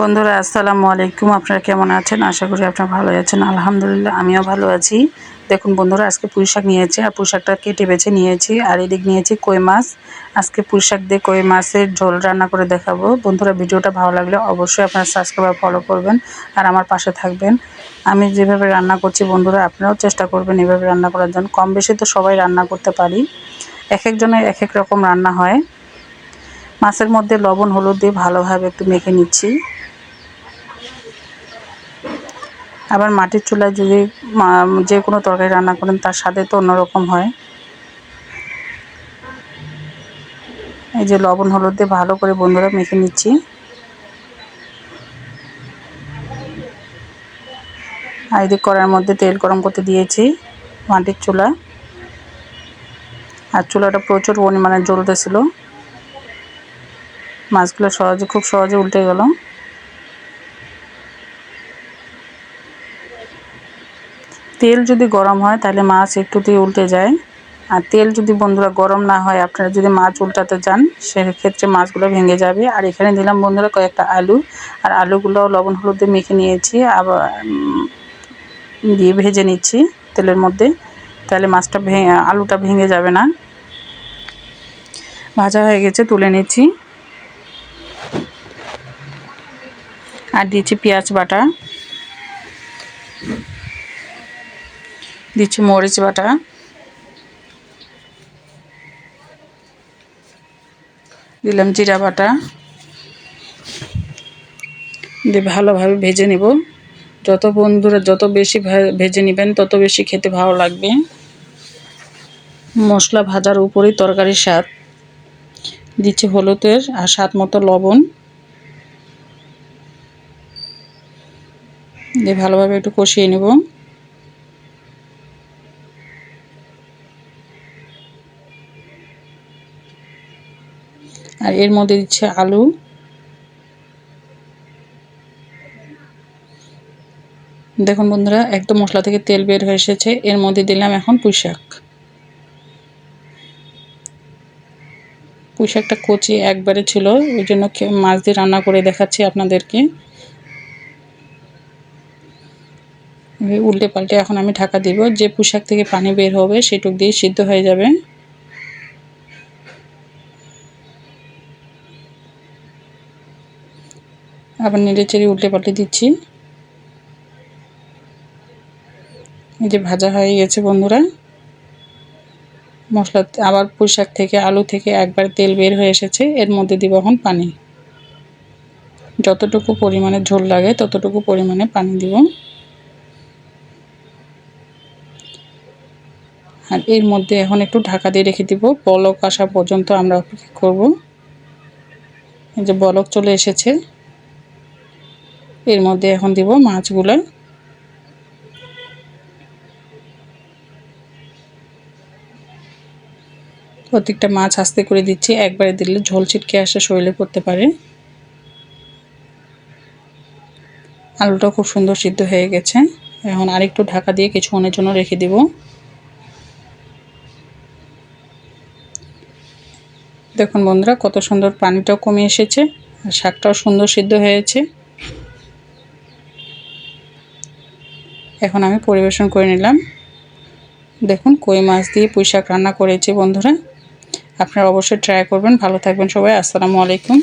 বন্ধুরা, আসসালামু আলাইকুম। আপনারা কেমন আছেন? আশা করি আপনারা ভালো আছেন। আলহামদুলিল্লাহ, আমিও ভালো আছি। দেখুন বন্ধুরা, আজকে পুঁই শাক নিয়েছি আর পুঁই শাকটা কেটে বেছে নিয়েছি। আর এদিক নিয়েছি কই মাছ। আজকে পুঁই শাক দিয়ে কই মাছের ঝোল রান্না করে দেখাবো। বন্ধুরা, ভিডিওটা ভালো লাগলে অবশ্যই আপনারা সাবস্ক্রাইব ফলো করবেন আর আমার পাশে থাকবেন। আমি যেভাবে রান্না করছি বন্ধুরা, আপনারাও চেষ্টা করবেন এভাবে রান্না করার জন্য। কম বেশি তো সবাই রান্না করতে পারি। এক একজনের এক এক রকম রান্না হয়। মাছের মধ্যে লবণ, হলুদ দিয়ে ভালোভাবে একটু মেখে নিচ্ছি। আবার মাটির চুলায় যদি যে কোনো তরকারি রান্না করেন, তার স্বাদে তো অন্যরকম হয়। এই যে লবণ, হলুদ দিয়ে ভালো করে বন্ধুরা মেখে নিচ্ছি। আর এদিক করার মধ্যে তেল গরম করতে দিয়েছি মাটির চুলা। আর চুলাটা প্রচুর পরিমাণে জ্বলতেছিল মাছগুলো সহজে, খুব সহজে উল্টে গেল। তেল যদি গরম হয়, তাহলে মাছ একটুতেই উল্টে যায়। আর তেল যদি বন্ধুরা গরম না হয়, আপনারা যদি মাছ উল্টাতে চান সেক্ষেত্রে মাছগুলো ভেঙে যাবে। আর এখানে দিলাম বন্ধুরা কয়েকটা আলু। আর আলুগুলো লবণ হলুদ মেখে নিয়েছি। আবার দিয়ে ভেজে নিচ্ছি তেলের মধ্যে। তাহলে মাছটা ভেঙে, আলুটা ভেঙে যাবে না। ভাজা হয়ে গেছে, তুলে নিচ্ছি। আর দিচ্ছি পেঁয়াজ বাটা। দিচ্ছি মরিচ বাটা। দিলাম জিরা বাটা। দিয়ে ভালোভাবে ভেজে নেব। যত বন্ধুরা যত বেশি ভেজে নেবেন, তত বেশি খেতে ভালো লাগবে। মশলা ভাজার উপরেই তরকারির স্বাদ। দিচ্ছি হলুদের আর স্বাদ মতো লবণ। দিয়ে ভালোভাবে একটু কষিয়ে নেব। আর এর মধ্যে দিচ্ছে আলু। দেখুন বন্ধুরা, একদম মশলা থেকে তেল বের হয়ে এসেছে। এর মধ্যে দিলাম এখন পুঁইশাক পুঁইশাকটা কচি একবারে ছিল, ওই জন্য মাছ দিয়ে রান্না করে দেখাচ্ছি আপনাদেরকে। উল্টে পাল্টে এখন আমি ঢাকা দিব। যে পোশাক থেকে পানি বের হবে সেটুক দিয়ে সিদ্ধ হয়ে যাবে। আবার নেড়ে চেড়ে উল্টে পাল্টে দিচ্ছি। এই যে ভাজা হয়ে গেছে বন্ধুরা। মশলা আবার পোশাক থেকে আলু থেকে একবার তেল বের হয়ে এসেছে। এর মধ্যে দিব এখন পানি। যতটুকু পরিমাণে ঝোল লাগে ততটুকু পরিমাণে পানি দিব। আর এর মধ্যে এখন একটু ঢাকা দিয়ে রেখে দিব। বলক আসা পর্যন্ত আমরা অপেক্ষা করব। এই যে বলক চলে এসেছে। এর মধ্যে এখন দিব মাছগুলো। প্রত্যেকটা মাছ আস্তে করে দিচ্ছি। একবারে দিলে ঝোল ছিটকে আসে, শরীরে পড়তে পারে। আলুটা খুব সুন্দর সিদ্ধ হয়ে গেছে। এখন আরেকটু ঢাকা দিয়ে কিছুক্ষণের জন্য রেখে দিব। দেখুন বন্ধুরা, কত সুন্দর পানিটাও কমে এসেছে, আর শাকটাও সুন্দর সিদ্ধ হয়েছে। এখন আমি পরিবেশন করে নিলাম। দেখুন, কই মাছ দিয়ে পুঁই শাক রান্না করেছি বন্ধুরা। আপনারা অবশ্যই ট্রাই করবেন। ভালো থাকবেন সবাই। আসসালামু আলাইকুম।